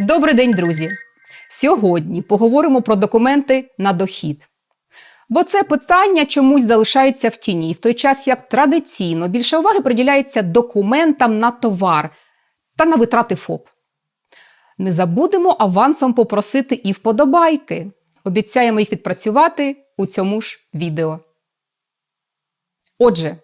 Добрий день, друзі! Сьогодні поговоримо про документи на дохід. Бо це питання чомусь залишається в тіні, в той час як традиційно більше уваги приділяється документам на товар та на витрати ФОП. Не забудемо авансом попросити і вподобайки. Обіцяємо їх відпрацювати у цьому ж відео. Отже,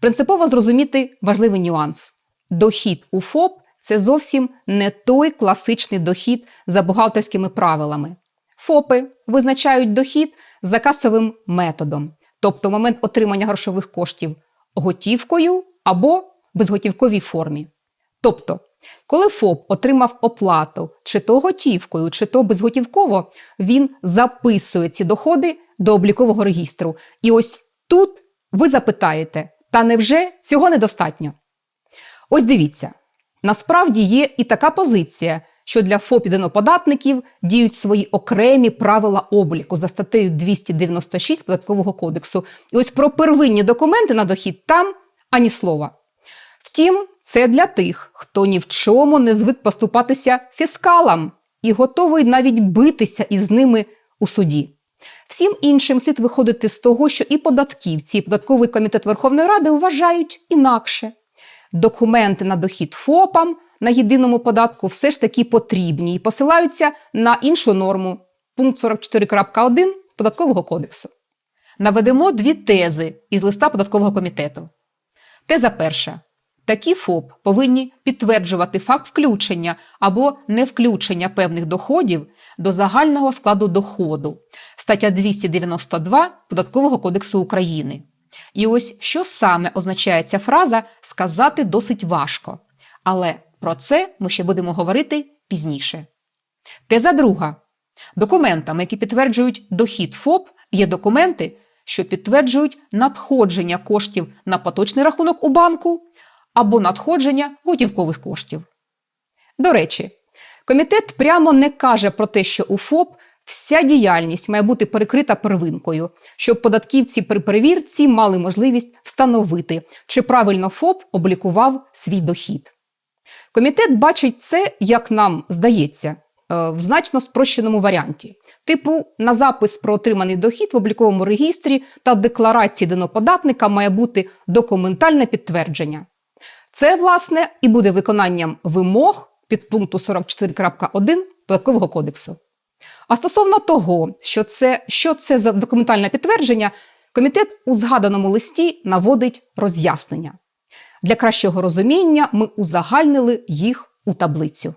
принципово зрозуміти важливий нюанс. Дохід у ФОП це зовсім не той класичний дохід за бухгалтерськими правилами. ФОПи визначають дохід за касовим методом, тобто момент отримання грошових коштів готівкою або безготівковій формі. Тобто, коли ФОП отримав оплату чи то готівкою, чи то безготівково, він записує ці доходи до облікового регістру. І ось тут ви запитаєте: та невже цього недостатньо? Ось дивіться. Насправді є і така позиція, що для ФОП податників діють свої окремі правила обліку за статтею 296 податкового кодексу. І ось про первинні документи на дохід там ані слова. Втім, це для тих, хто ні в чому не звик поступатися фіскалам і готовий навіть битися із ними у суді. Всім іншим слід виходити з того, що і податківці, і податковий комітет Верховної Ради вважають інакше документи на дохід ФОПам на єдиному податку все ж таки потрібні і посилаються на іншу норму пункт 44.1 податкового кодексу. Наведемо дві тези із листа податкового комітету. Теза перша. Такі ФОП повинні підтверджувати факт включення або невключення певних доходів до загального складу доходу, стаття 292 Податкового кодексу України. І ось що саме означає ця фраза, сказати досить важко. Але про це ми ще будемо говорити пізніше. Теза друга. Документами, які підтверджують дохід ФОП, є документи, що підтверджують надходження коштів на поточний рахунок у банку або надходження готівкових коштів. До речі, комітет прямо не каже про те, що у ФОП Вся діяльність має бути перекрита первинкою, щоб податківці при перевірці мали можливість встановити, чи правильно ФОП облікував свій дохід. Комітет бачить це, як нам здається, е, в значно спрощеному варіанті. Типу, на запис про отриманий дохід в обліковому регістрі та декларації деноподатника має бути документальне підтвердження. Це, власне, і буде виконанням вимог під пункту 44.1 податкового кодексу. А стосовно того, що це що це за документальне підтвердження, комітет у згаданому листі наводить роз'яснення. Для кращого розуміння ми узагальнили їх у таблицю.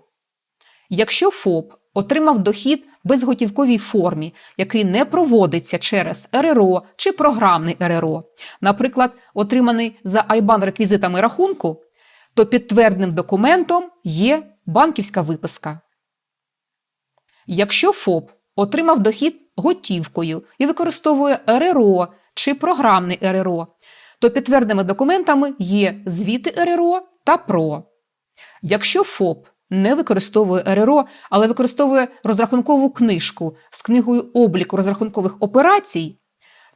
Якщо ФОП отримав дохід безготівковій формі, який не проводиться через РРО чи програмний РРО, наприклад, отриманий за айбан реквізитами рахунку, то підтвердним документом є банківська виписка. Якщо ФОП отримав дохід готівкою і використовує РРО чи програмний РРО, то підтвердними документами є звіти РРО та ПРО. Якщо ФОП не використовує РРО, але використовує розрахункову книжку з книгою обліку розрахункових операцій,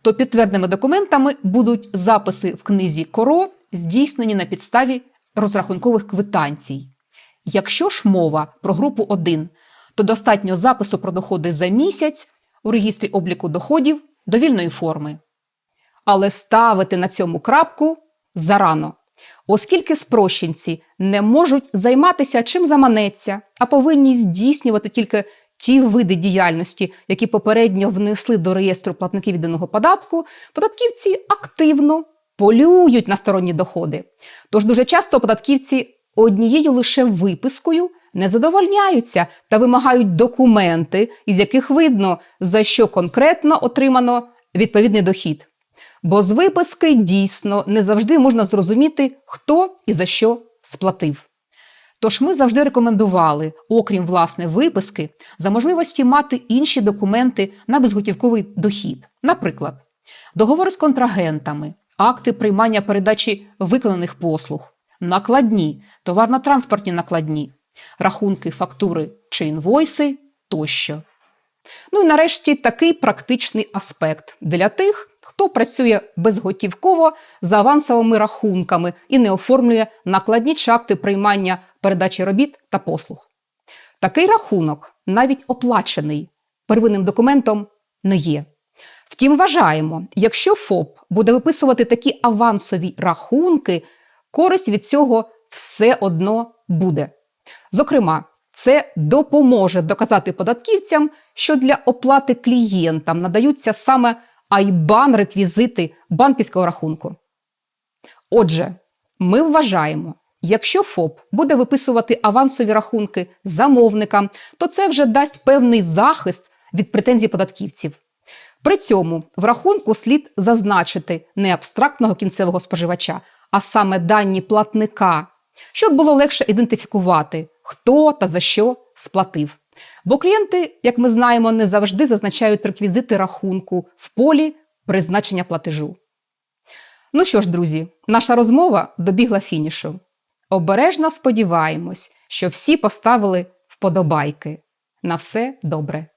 то підтвердними документами будуть записи в книзі КОРО, здійснені на підставі розрахункових квитанцій. Якщо ж мова про групу 1 то достатньо запису про доходи за місяць у регістрі обліку доходів довільної форми. Але ставити на цьому крапку зарано, оскільки спрощенці не можуть займатися чим заманеться, а повинні здійснювати тільки ті види діяльності, які попередньо внесли до реєстру платників єдиного податку, податківці активно полюють на сторонні доходи. Тож дуже часто податківці однією лише випискою не задовольняються та вимагають документи, із яких видно, за що конкретно отримано відповідний дохід. Бо з виписки дійсно не завжди можна зрозуміти, хто і за що сплатив. Тож ми завжди рекомендували, окрім власне виписки, за можливості мати інші документи на безготівковий дохід, наприклад, договори з контрагентами, акти приймання передачі виконаних послуг, накладні, товарно-транспортні накладні, рахунки, фактури чи інвойси тощо. Ну і нарешті такий практичний аспект для тих, хто працює безготівково за авансовими рахунками і не оформлює накладні чакти приймання передачі робіт та послуг. Такий рахунок, навіть оплачений первинним документом, не є. Втім, вважаємо, якщо ФОП буде виписувати такі авансові рахунки, користь від цього все одно буде. Зокрема, це допоможе доказати податківцям, що для оплати клієнтам надаються саме айбан реквізити банківського рахунку. Отже, ми вважаємо, якщо ФОП буде виписувати авансові рахунки замовникам, то це вже дасть певний захист від претензій податківців. При цьому в рахунку слід зазначити не абстрактного кінцевого споживача, а саме дані платника, щоб було легше ідентифікувати, хто та за що сплатив. Бо клієнти, як ми знаємо, не завжди зазначають реквізити рахунку в полі призначення платежу. Ну що ж, друзі, наша розмова добігла фінішу. Обережно сподіваємось, що всі поставили вподобайки. На все добре.